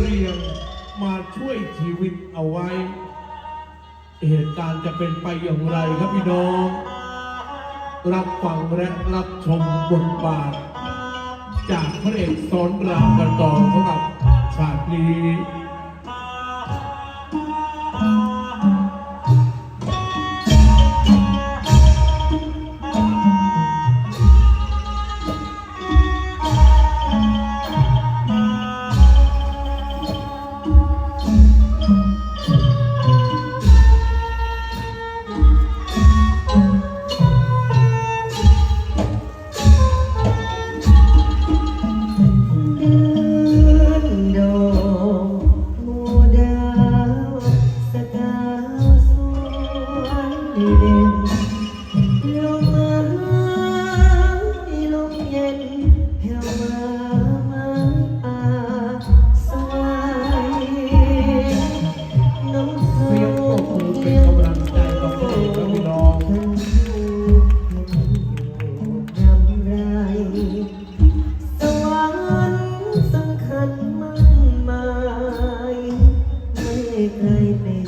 เรียงมาช่วยชีวิตเอาไว้ เหตุการณ์จะเป็นไปอย่างไรครับพี่น้อง รับฟังและรับชมบทบาท จากพระเอกสอนรามกันต่อสำหรับฉากนี้ i kindness.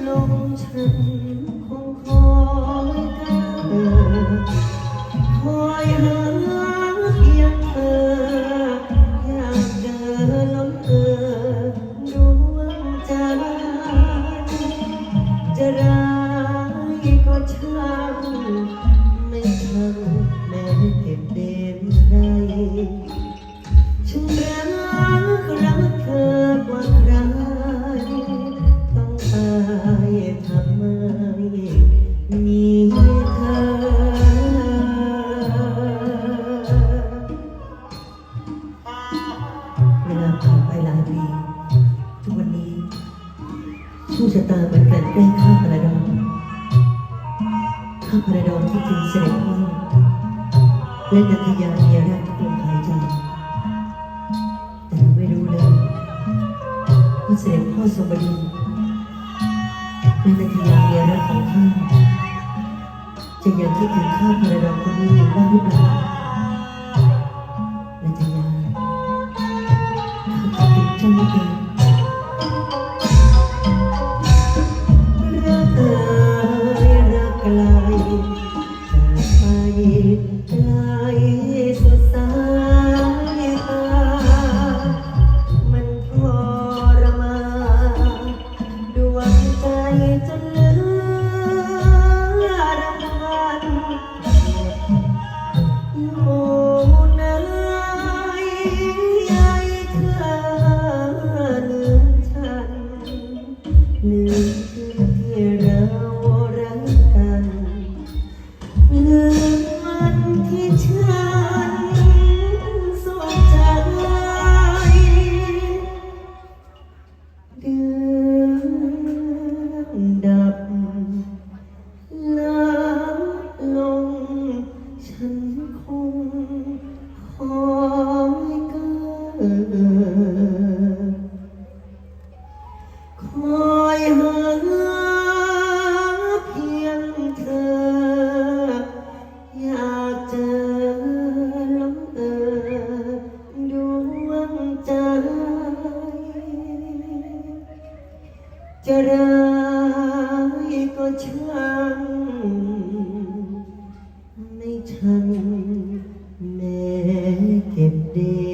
lonesome. คู่ชะตามันกลั่นแกล้งข้าพระดอนข้าพระดอนที่จึงเสด็จพ่อและนันทยาเมียรักทุกลมหายใจแต่ไม่รู้เลยว่าเสด็จพ่อทรงบดินและนันทยาเมียรักของข้าจะยังคิดถึงข้าพระดอนคนนี้อยู่บ้างหรือเปล่า amor. มอยหาเพียงเธอ อยากเจอล้มเออดวงใจจะร้ายก็ช่างไม่ทันแม่เก็บดี